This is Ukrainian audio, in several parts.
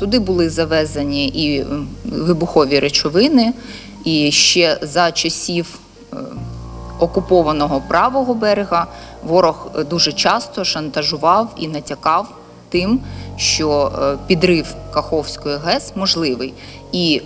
Туди були завезені і вибухові речовини, і ще за часів е, окупованого правого берега ворог е, дуже часто шантажував і натякав тим, що е, підрив Каховської ГЕС можливий. І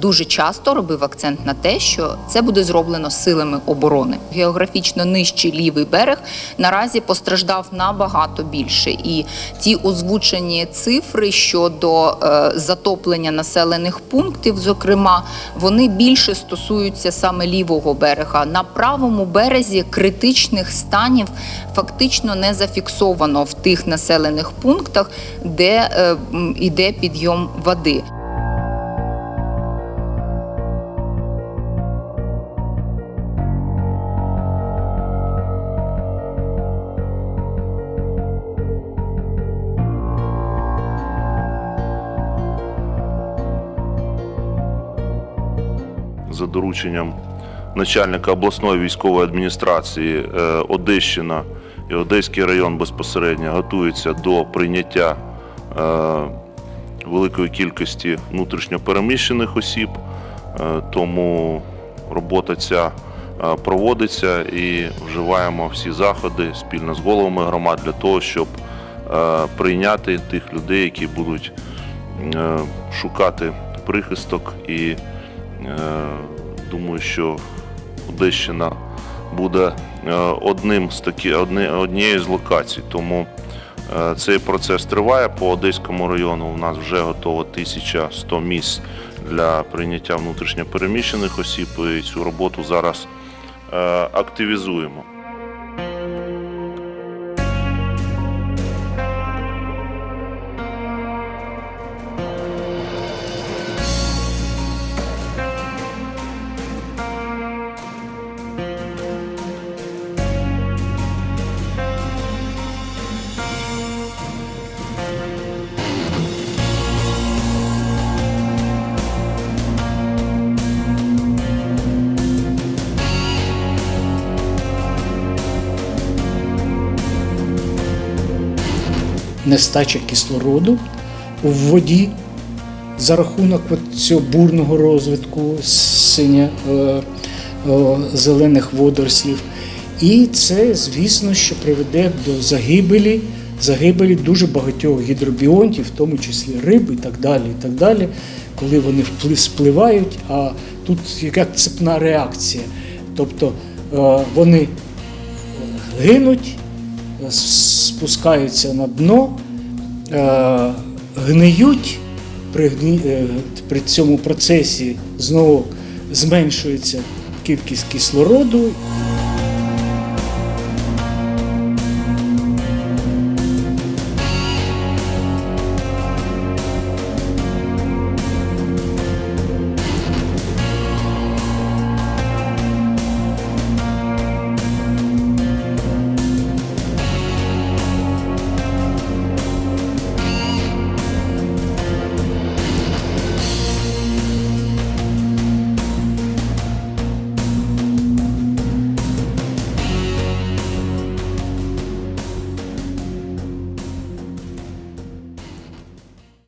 дуже часто робив акцент на те, що це буде зроблено силами оборони. Географічно нижчий лівий берег наразі постраждав набагато більше. І ті озвучені цифри щодо е, затоплення населених пунктів, зокрема, вони більше стосуються саме лівого берега. На правому березі критичних станів фактично не зафіксовано в тих населених пунктах, де е, м, іде підйом води. За дорученням начальника обласної військової адміністрації е, Одещина і Одеський район безпосередньо готуються до прийняття е, великої кількості внутрішньопереміщених осіб, Е, тому робота ця проводиться і вживаємо всі заходи спільно з головами громад для того, щоб прийняти тих людей, які будуть шукати прихисток і думаю, що Одещина буде е, одним з такі, однією з локацій. Тому е, цей процес триває по Одеському району. У нас вже готово 1100 місць для прийняття внутрішньопереміщених осіб. І цю роботу зараз е, активізуємо. Нестача кислороду в воді за рахунок цього бурного розвитку синя е, е, зелених водорослів. І це, звісно, що приведе до загибелі, загибелі дуже багатьох гідробіонтів, в тому числі риб і так далі. і так далі, Коли вони впли- спливають, а тут яка цепна реакція. Тобто е, вони гинуть, спускаються на дно, е, гниють. При, е, при цьому процесі знову зменшується кількість кислороду,